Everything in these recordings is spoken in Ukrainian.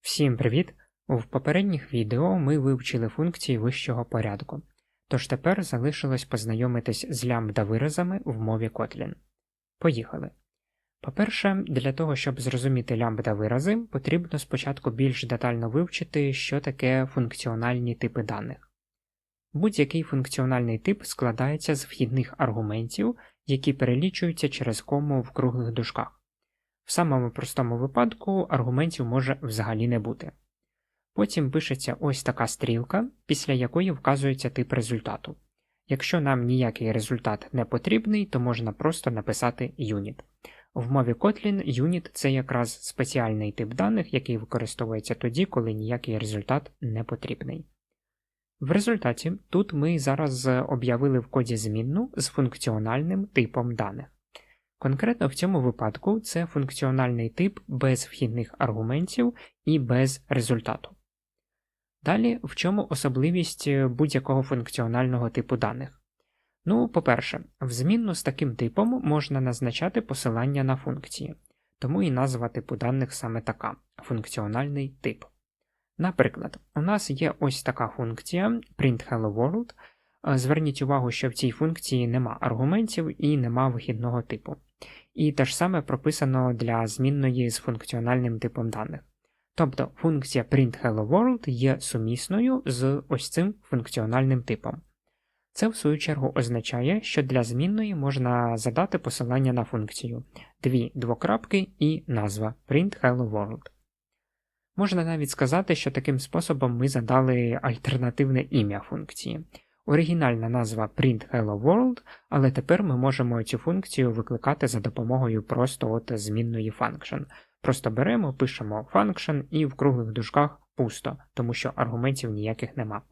Всім привіт! В попередніх відео ми вивчили функції вищого порядку, тож тепер залишилось познайомитись з лямбда-виразами в мові Kotlin. Поїхали. По-перше, для того, щоб зрозуміти лямбда-вирази, потрібно спочатку більш детально вивчити, що таке функціональні типи даних. Будь-який функціональний тип складається з вхідних аргументів, які перелічуються через кому в круглих дужках. В самому простому випадку аргументів може взагалі не бути. Потім пишеться ось така стрілка, після якої вказується тип результату. Якщо нам ніякий результат не потрібний, то можна просто написати unit. В мові Kotlin unit це якраз спеціальний тип даних, який використовується тоді, коли ніякий результат не потрібний. В результаті тут ми зараз об'явили в коді змінну з функціональним типом даних. Конкретно в цьому випадку це функціональний тип без вхідних аргументів і без результату. Далі, в чому особливість будь-якого функціонального типу даних? Ну, по-перше, в змінну з таким типом можна назначати посилання на функції, тому і назва типу даних саме така функціональний тип. Наприклад, у нас є ось така функція print hello world. Зверніть увагу, що в цій функції нема аргументів і нема вихідного типу. І те ж саме прописано для змінної з функціональним типом даних. Тобто функція print є сумісною з ось цим функціональним типом. Це, в свою чергу, означає, що для змінної можна задати посилання на функцію, дві двокрапки і назва print Можна навіть сказати, що таким способом ми задали альтернативне ім'я функції. Оригінальна назва print Hello World, але тепер ми можемо цю функцію викликати за допомогою просто от змінної function. Просто беремо, пишемо function і в круглих дужках пусто, тому що аргументів ніяких нема.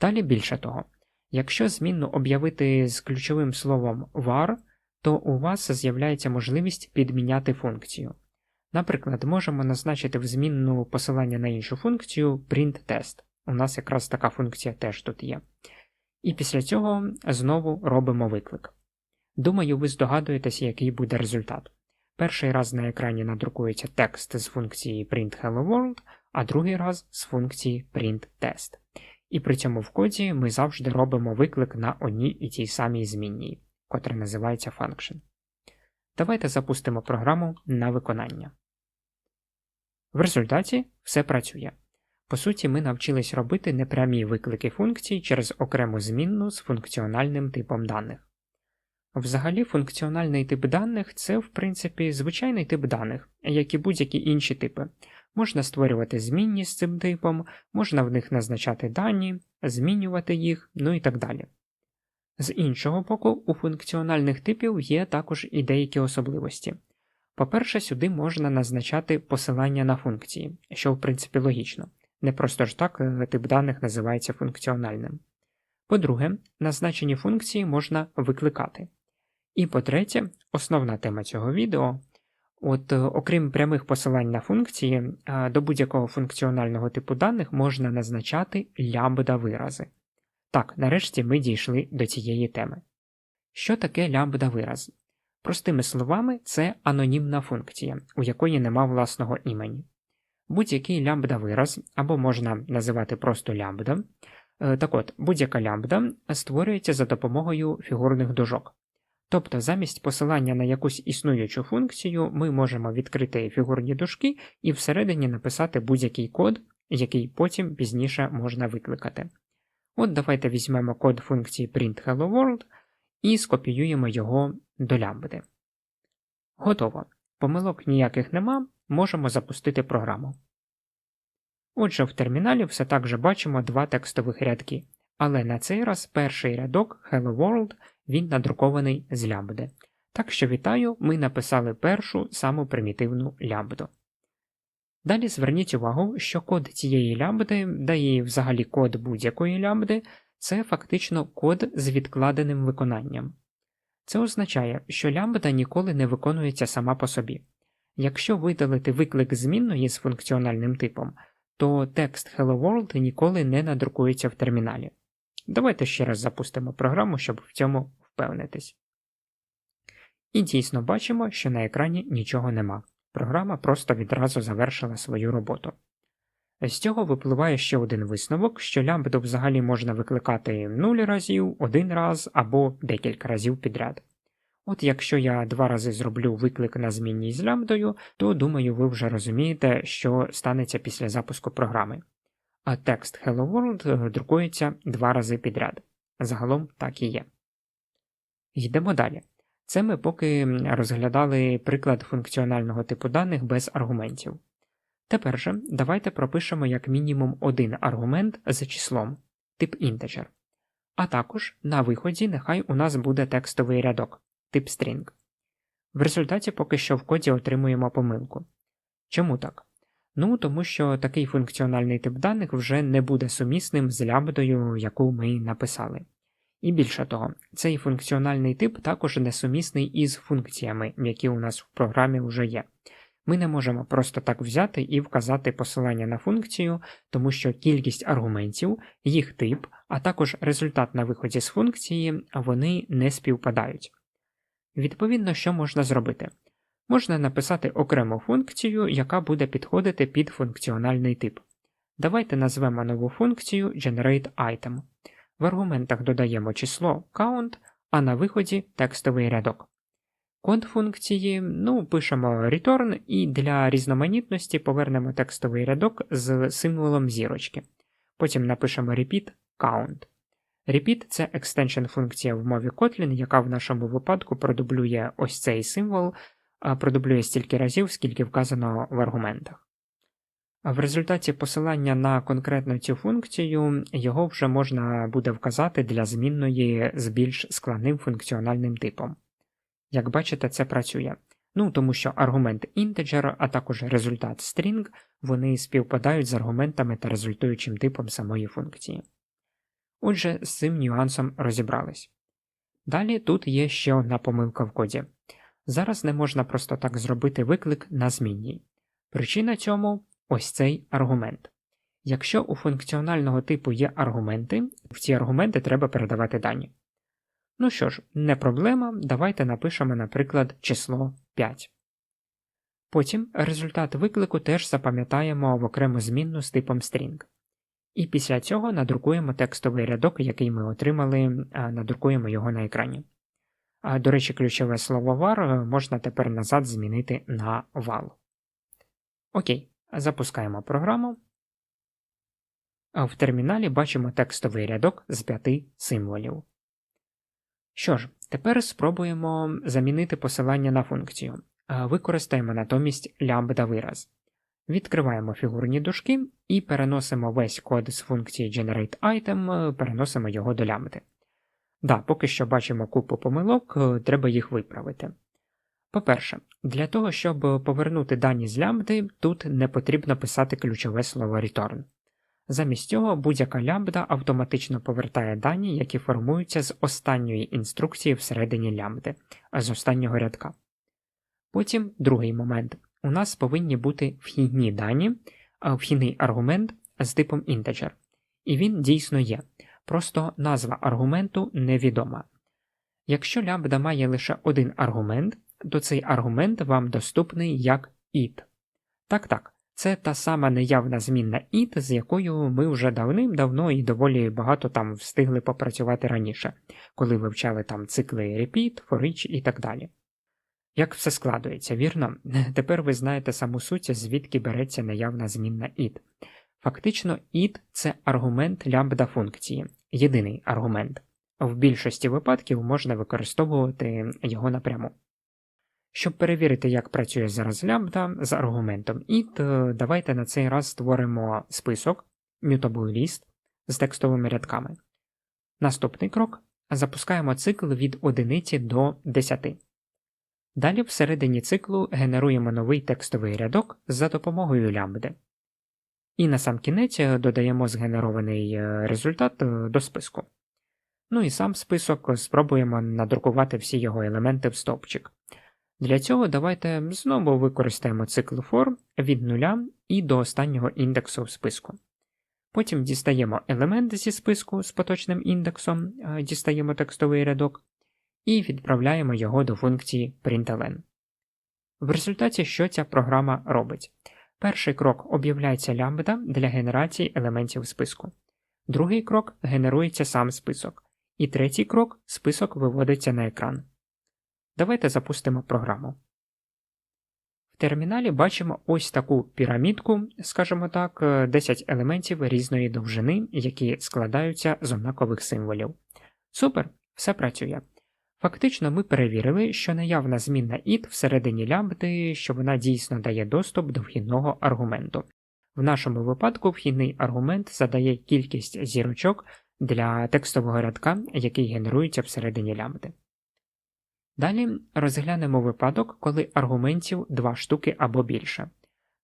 Далі більше того, якщо змінну об'явити з ключовим словом var, то у вас з'являється можливість підміняти функцію. Наприклад, можемо назначити в змінну посилання на іншу функцію print-test. У нас якраз така функція теж тут є. І після цього знову робимо виклик. Думаю, ви здогадуєтеся, який буде результат. Перший раз на екрані надрукується текст з функції print а другий раз з функції print-test. І при цьому в коді ми завжди робимо виклик на одній і тій самій змінній, котра називається function. Давайте запустимо програму на виконання. В результаті все працює. По суті, ми навчились робити непрямі виклики функцій через окрему змінну з функціональним типом даних. Взагалі, функціональний тип даних це, в принципі, звичайний тип даних, як і будь-які інші типи. Можна створювати змінні з цим типом, можна в них назначати дані, змінювати їх, ну і так далі. З іншого боку, у функціональних типів є також і деякі особливості. По-перше, сюди можна назначати посилання на функції, що в принципі логічно. Не просто ж так е, тип даних називається функціональним. По-друге, назначені функції можна викликати. І по-третє, основна тема цього відео. От, е, окрім прямих посилань на функції, е, до будь-якого функціонального типу даних можна назначати лямбда вирази. Так, нарешті ми дійшли до цієї теми. Що таке лямбда вираз? Простими словами, це анонімна функція, у якої нема власного імені будь-який лямбда вираз, або можна називати просто лямбда. Е, так от, будь-яка лямбда створюється за допомогою фігурних дужок. Тобто, замість посилання на якусь існуючу функцію, ми можемо відкрити фігурні дужки і всередині написати будь-який код, який потім пізніше можна викликати. От давайте візьмемо код функції print Hello World і скопіюємо його до лямбди. Готово. Помилок ніяких нема, можемо запустити програму. Отже, в терміналі все так же бачимо два текстових рядки, але на цей раз перший рядок Hello World він надрукований з лямбди. Так що вітаю, ми написали першу саму примітивну лямбду. Далі зверніть увагу, що код цієї лямбди, да і взагалі код будь-якої лямбди, це фактично код з відкладеним виконанням. Це означає, що лямбда ніколи не виконується сама по собі. Якщо видалити виклик змінної з функціональним типом, то текст Hello World ніколи не надрукується в терміналі. Давайте ще раз запустимо програму, щоб в цьому впевнитись. І дійсно бачимо, що на екрані нічого нема. Програма просто відразу завершила свою роботу. З цього випливає ще один висновок, що лямбду взагалі можна викликати 0 разів, один раз або декілька разів підряд. От якщо я два рази зроблю виклик на змінній з лямбдою, то думаю, ви вже розумієте, що станеться після запуску програми. А текст Hello World друкується два рази підряд. Загалом так і є. Йдемо далі. Це ми поки розглядали приклад функціонального типу даних без аргументів. Тепер же давайте пропишемо як мінімум один аргумент за числом, тип інтеджер. А також на виході нехай у нас буде текстовий рядок, тип string. В результаті поки що в коді отримуємо помилку. Чому так? Ну, тому що такий функціональний тип даних вже не буде сумісним з лямбдою, яку ми написали. І більше того, цей функціональний тип також несумісний із функціями, які у нас в програмі вже є. Ми не можемо просто так взяти і вказати посилання на функцію, тому що кількість аргументів, їх тип, а також результат на виході з функції вони не співпадають. Відповідно, що можна зробити? Можна написати окрему функцію, яка буде підходити під функціональний тип. Давайте назвемо нову функцію GenerateItem. В аргументах додаємо число count, а на виході текстовий рядок. Код функції ну, пишемо return і для різноманітності повернемо текстовий рядок з символом зірочки. Потім напишемо repeat count. Repeat це екстеншн функція в мові Kotlin, яка в нашому випадку продублює ось цей символ, продублює стільки разів, скільки вказано в аргументах. В результаті посилання на конкретну цю функцію його вже можна буде вказати для змінної з більш складним функціональним типом. Як бачите, це працює. Ну, тому що аргумент integer, а також результат string, вони співпадають з аргументами та результуючим типом самої функції. Отже, з цим нюансом розібрались. Далі тут є ще одна помилка в коді. Зараз не можна просто так зробити виклик на змінній. Причина цьому ось цей аргумент. Якщо у функціонального типу є аргументи, в ці аргументи треба передавати дані. Ну що ж, не проблема, давайте напишемо, наприклад, число 5. Потім результат виклику теж запам'ятаємо в окрему змінну з типом string. І після цього надрукуємо текстовий рядок, який ми отримали, надрукуємо його на екрані. До речі, ключове слово var можна тепер назад змінити на val. Окей, запускаємо програму. В терміналі бачимо текстовий рядок з п'яти символів. Що ж, тепер спробуємо замінити посилання на функцію. Використаємо натомість лямбда вираз. Відкриваємо фігурні дужки і переносимо весь код з функції GenerateItem, переносимо його до лямбди. Да, поки що бачимо купу помилок, треба їх виправити. По-перше, для того, щоб повернути дані з лямбди, тут не потрібно писати ключове слово return. Замість цього будь-яка лямбда автоматично повертає дані, які формуються з останньої інструкції всередині лямбди, а з останнього рядка. Потім другий момент. У нас повинні бути вхідні дані, вхідний аргумент з типом integer. І він дійсно є. Просто назва аргументу невідома. Якщо лямбда має лише один аргумент, то цей аргумент вам доступний як it. Так так, це та сама неявна змінна it, з якою ми вже давним-давно і доволі багато там встигли попрацювати раніше, коли вивчали там цикли repeat, for each і так далі. Як все складується, вірно? Тепер ви знаєте саму суть, звідки береться неявна змінна it. Фактично, it це аргумент лямбда функції, єдиний аргумент. В більшості випадків можна використовувати його напряму. Щоб перевірити, як працює зараз лямбда з аргументом it, давайте на цей раз створимо список mutable list з текстовими рядками. Наступний крок запускаємо цикл від 1 до 10. Далі всередині циклу генеруємо новий текстовий рядок за допомогою лямбди. І на сам кінець додаємо згенерований е, результат е, до списку. Ну і сам список спробуємо надрукувати всі його елементи в стовпчик. Для цього давайте знову використаємо цикл for від нуля і до останнього індексу в списку. Потім дістаємо елемент зі списку з поточним індексом, е, дістаємо текстовий рядок і відправляємо його до функції println. В результаті що ця програма робить? Перший крок об'являється лямбда для генерації елементів списку. Другий крок генерується сам список. І третій крок список виводиться на екран. Давайте запустимо програму. В терміналі бачимо ось таку пірамідку, скажімо так, 10 елементів різної довжини, які складаються з однакових символів. Супер, все працює. Фактично, ми перевірили, що наявна змінна id всередині лямбди, що вона дійсно дає доступ до вхідного аргументу. В нашому випадку вхідний аргумент задає кількість зірочок для текстового рядка, який генерується всередині лямбди. Далі розглянемо випадок, коли аргументів два штуки або більше.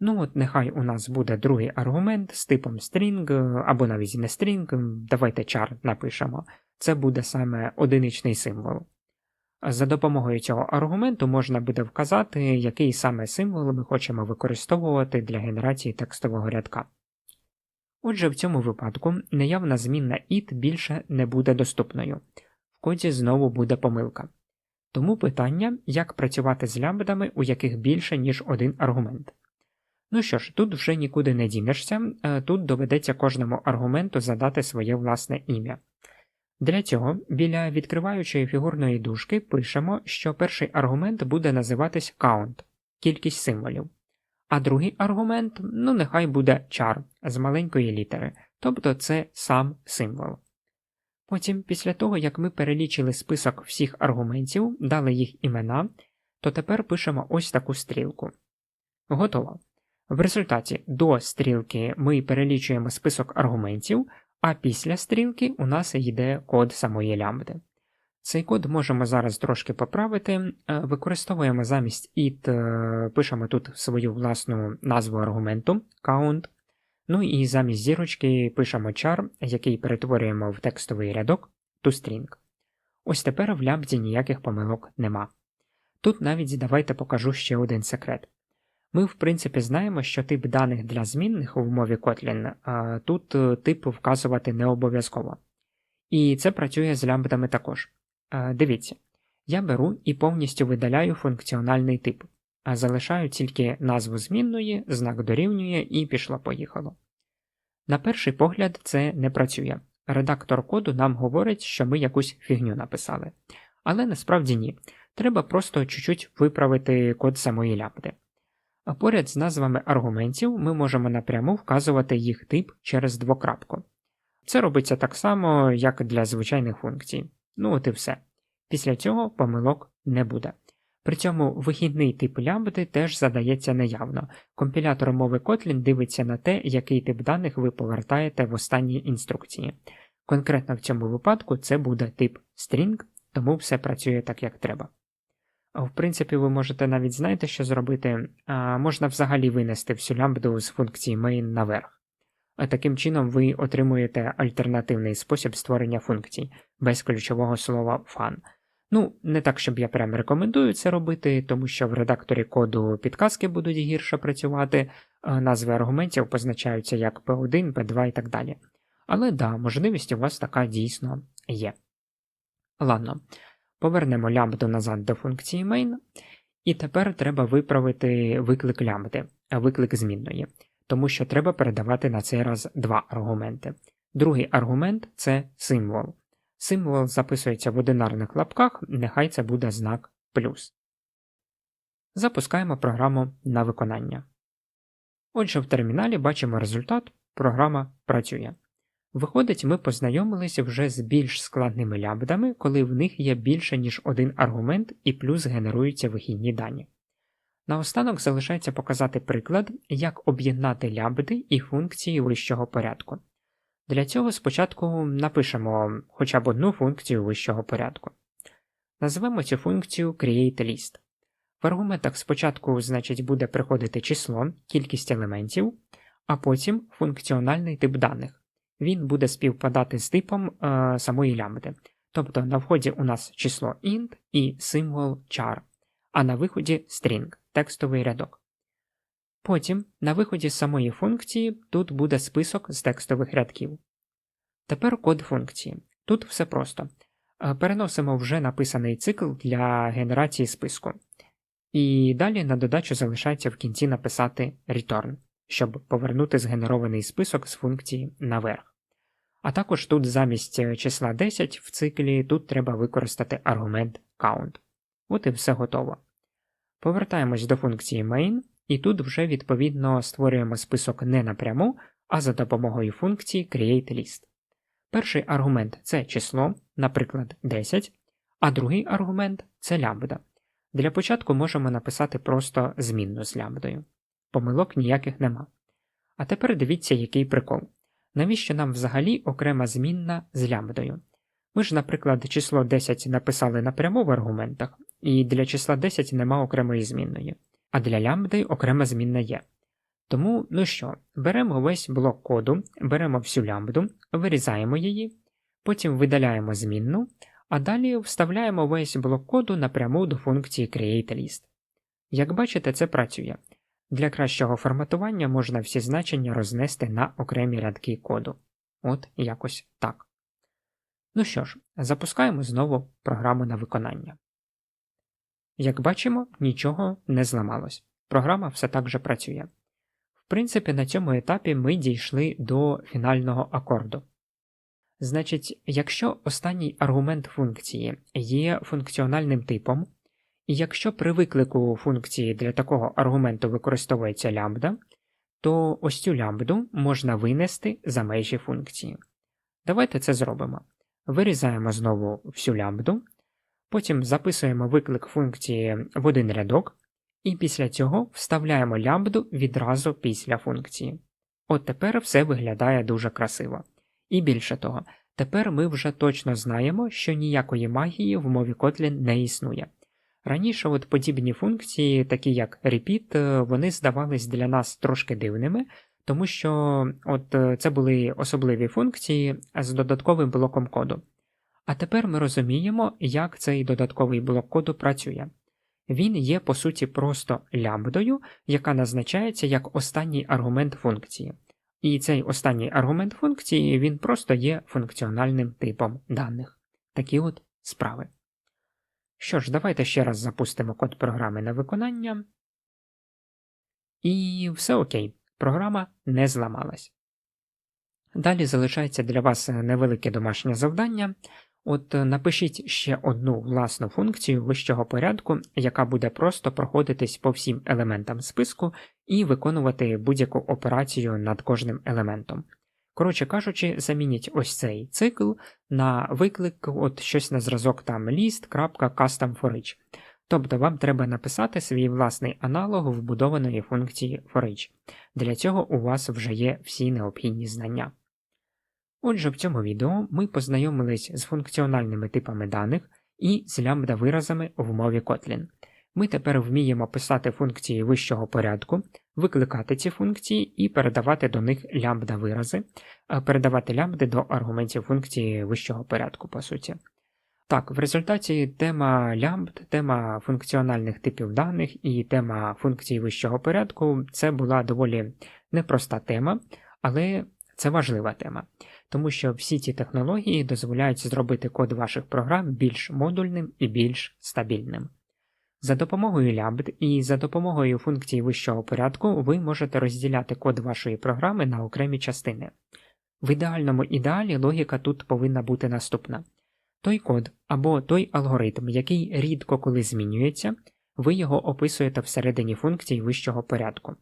Ну от нехай у нас буде другий аргумент з типом string, або навіть не string, давайте char напишемо. Це буде саме одиничний символ. За допомогою цього аргументу можна буде вказати, який саме символ ми хочемо використовувати для генерації текстового рядка. Отже, в цьому випадку наявна змінна id більше не буде доступною. В коді знову буде помилка. Тому питання, як працювати з лямбдами, у яких більше, ніж один аргумент. Ну що ж, тут вже нікуди не дінешся, е, тут доведеться кожному аргументу задати своє власне ім'я. Для цього біля відкриваючої фігурної дужки пишемо, що перший аргумент буде називатись count кількість символів, а другий аргумент, ну нехай буде char з маленької літери, тобто це сам символ. Потім, після того, як ми перелічили список всіх аргументів, дали їх імена, то тепер пишемо ось таку стрілку. Готово. В результаті до стрілки ми перелічуємо список аргументів, а після стрілки у нас йде код самої лямбди. Цей код можемо зараз трошки поправити. Е, використовуємо замість it, е, пишемо тут свою власну назву аргументу count. Ну і замість зірочки пишемо char, який перетворюємо в текстовий рядок toString. Ось тепер в лямбді ніяких помилок нема. Тут навіть давайте покажу ще один секрет. Ми, в принципі, знаємо, що тип даних для змінних в мові Kotlin тут е, тип вказувати не обов'язково. І це працює з лямбдами також. Дивіться, я беру і повністю видаляю функціональний тип, а залишаю тільки назву змінної, знак дорівнює і пішло-поїхало. На перший погляд, це не працює. Редактор коду нам говорить, що ми якусь фігню написали. Але насправді ні. Треба просто чуть-чуть виправити код самої лямбди. А поряд з назвами аргументів ми можемо напряму вказувати їх тип через двокрапку. Це робиться так само, як для звичайних функцій. Ну от і все. Після цього помилок не буде. При цьому вихідний тип лямбди теж задається неявно. Компілятор мови Kotlin дивиться на те, який тип даних ви повертаєте в останній інструкції. Конкретно в цьому випадку це буде тип string, тому все працює так, як треба. В принципі, ви можете навіть знаєте, що зробити, можна взагалі винести всю лямбду з функції main наверх. А таким чином ви отримуєте альтернативний спосіб створення функцій без ключового слова fun. Ну, не так, щоб я прям рекомендую це робити, тому що в редакторі коду підказки будуть гірше працювати, назви аргументів позначаються як P1, P2 і так далі. Але да, можливість у вас така дійсно є. Ладно, повернемо лямбду назад до функції main, і тепер треба виправити виклик лямбди, виклик змінної, тому що треба передавати на цей раз два аргументи. Другий аргумент це символ. Символ записується в одинарних лапках, нехай це буде знак плюс. Запускаємо програму на виконання. Отже, в терміналі бачимо результат, програма працює. Виходить, ми познайомилися вже з більш складними лямбдами, коли в них є більше, ніж один аргумент і плюс генеруються вихідні дані. Наостанок залишається показати приклад, як об'єднати лямбди і функції вищого порядку. Для цього спочатку напишемо хоча б одну функцію вищого порядку. Назвемо цю функцію createList. В аргументах спочатку значить, буде приходити число, кількість елементів, а потім функціональний тип даних. Він буде співпадати з типом е, самої лямбди. Тобто на вході у нас число int і символ char, а на виході string текстовий рядок. Потім, на виході з самої функції, тут буде список з текстових рядків. Тепер код функції. Тут все просто. Е, переносимо вже написаний цикл для генерації списку. І далі на додачу залишається в кінці написати return, щоб повернути згенерований список з функції наверх. А також тут замість е, числа 10 в циклі тут треба використати аргумент count. От і все готово. Повертаємось до функції main, і тут вже відповідно створюємо список не напряму, а за допомогою функції createList. Перший аргумент це число, наприклад, 10, а другий аргумент це лямбда. Для початку можемо написати просто змінну з лямбдою. Помилок ніяких нема. А тепер дивіться, який прикол. Навіщо нам взагалі окрема змінна з лямбдою? Ми ж, наприклад, число 10 написали напряму в аргументах, і для числа 10 нема окремої змінної, а для лямбди окрема змінна є. Тому, ну що, беремо весь блок коду, беремо всю лямбду, вирізаємо її, потім видаляємо змінну, а далі вставляємо весь блок коду напряму до функції createList. Як бачите, це працює. Для кращого форматування можна всі значення рознести на окремі рядки коду. От якось так. Ну що ж, запускаємо знову програму на виконання. Як бачимо, нічого не зламалось. Програма все так же працює. В принципі, на цьому етапі ми дійшли до фінального акорду. Значить, якщо останній аргумент функції є функціональним типом, і якщо при виклику функції для такого аргументу використовується лямбда, то ось цю лямбду можна винести за межі функції. Давайте це зробимо. Вирізаємо знову всю лямбду, потім записуємо виклик функції в один рядок, і після цього вставляємо лямбду відразу після функції. От тепер все виглядає дуже красиво. І більше того, тепер ми вже точно знаємо, що ніякої магії в мові Kotlin не існує. Раніше от подібні функції, такі як repeat, е, вони здавались для нас трошки дивними, тому що от е, це були особливі функції з додатковим блоком коду. А тепер ми розуміємо, як цей додатковий блок коду працює. Він є, по суті, просто лямбдою, яка назначається як останній аргумент функції. І цей останній аргумент функції він просто є функціональним типом даних. Такі от справи. Що ж, давайте ще раз запустимо код програми на виконання. І все окей, програма не зламалась. Далі залишається для вас невелике домашнє завдання. От напишіть ще одну власну функцію вищого порядку, яка буде просто проходитись по всім елементам списку і виконувати будь-яку операцію над кожним елементом. Коротше кажучи, замініть ось цей цикл на виклик, от щось на зразок там list.custom Тобто вам треба написати свій власний аналог вбудованої функції forEach. Для цього у вас вже є всі необхідні знання. Отже, в цьому відео ми познайомились з функціональними типами даних і з лямбда виразами в мові Kotlin. Ми тепер вміємо писати функції вищого порядку, викликати ці функції і передавати до них лямбда вирази, передавати лямбди до аргументів функції вищого порядку, по суті. Так, в результаті тема лямбд, тема функціональних типів даних і тема функцій вищого порядку це була доволі непроста тема, але це важлива тема, тому що всі ці технології дозволяють зробити код ваших програм більш модульним і більш стабільним. За допомогою лябд і за допомогою функцій вищого порядку ви можете розділяти код вашої програми на окремі частини. В ідеальному ідеалі логіка тут повинна бути наступна. Той код або той алгоритм, який рідко коли змінюється, ви його описуєте всередині функцій вищого порядку.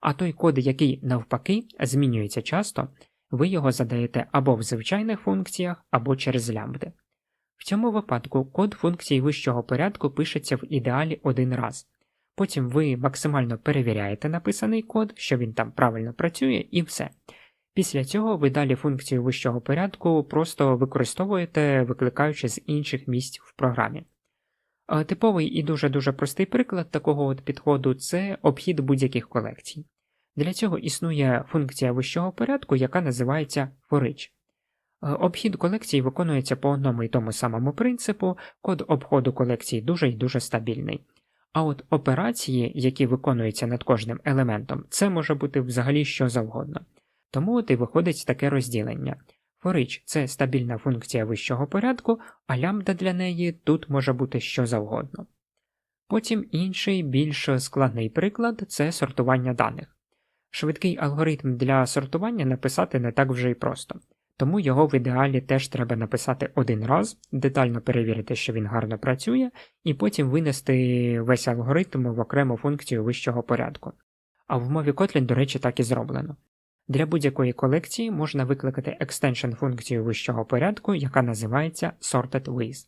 А той код, який навпаки змінюється часто, ви його задаєте або в звичайних функціях, або через лямбди. В цьому випадку код функції вищого порядку пишеться в ідеалі один раз. Потім ви максимально перевіряєте написаний код, що він там правильно працює, і все. Після цього ви далі функцію вищого порядку просто використовуєте, викликаючи з інших місць в програмі. Типовий і дуже-дуже простий приклад такого от підходу це обхід будь-яких колекцій. Для цього існує функція вищого порядку, яка називається forEach. Е, обхід колекції виконується по одному і тому самому принципу, код обходу колекції дуже і дуже стабільний. А от операції, які виконуються над кожним елементом, це може бути взагалі що завгодно. Тому от і виходить таке розділення. For – це стабільна функція вищого порядку, а лямбда для неї тут може бути що завгодно. Потім інший, більш складний приклад це сортування даних. Швидкий алгоритм для сортування написати не так вже й просто, тому його в ідеалі теж треба написати один раз, детально перевірити, що він гарно працює, і потім винести весь алгоритм в окрему функцію вищого порядку. А в мові Kotlin, до речі, так і зроблено. Для будь-якої колекції можна викликати екстеншн функцію вищого порядку, яка називається sorted.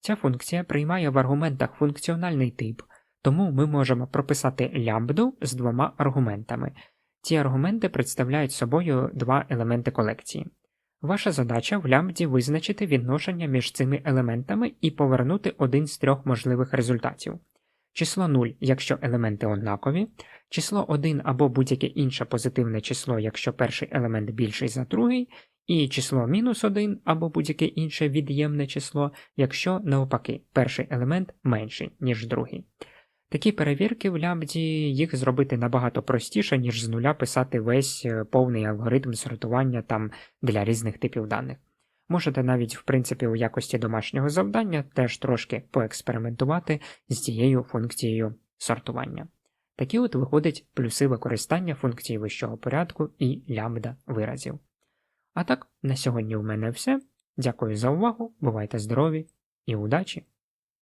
Ця функція приймає в аргументах функціональний тип, тому ми можемо прописати лямбду з двома аргументами. Ці аргументи представляють собою два елементи колекції. Ваша задача в лямбді визначити відношення між цими елементами і повернути один з трьох можливих результатів. Число 0, якщо елементи однакові, число 1 або будь-яке інше позитивне число, якщо перший елемент більший за другий, і число мінус 1 або будь-яке інше від'ємне число, якщо навпаки перший елемент менший, ніж другий. Такі перевірки в лямбді їх зробити набагато простіше, ніж з нуля писати весь е, повний алгоритм сортування там для різних типів даних. Можете навіть, в принципі, у якості домашнього завдання теж трошки поекспериментувати з цією функцією сортування. Такі от виходять плюси використання функції вищого порядку і лямбда виразів. А так, на сьогодні у мене все. Дякую за увагу, бувайте здорові і удачі!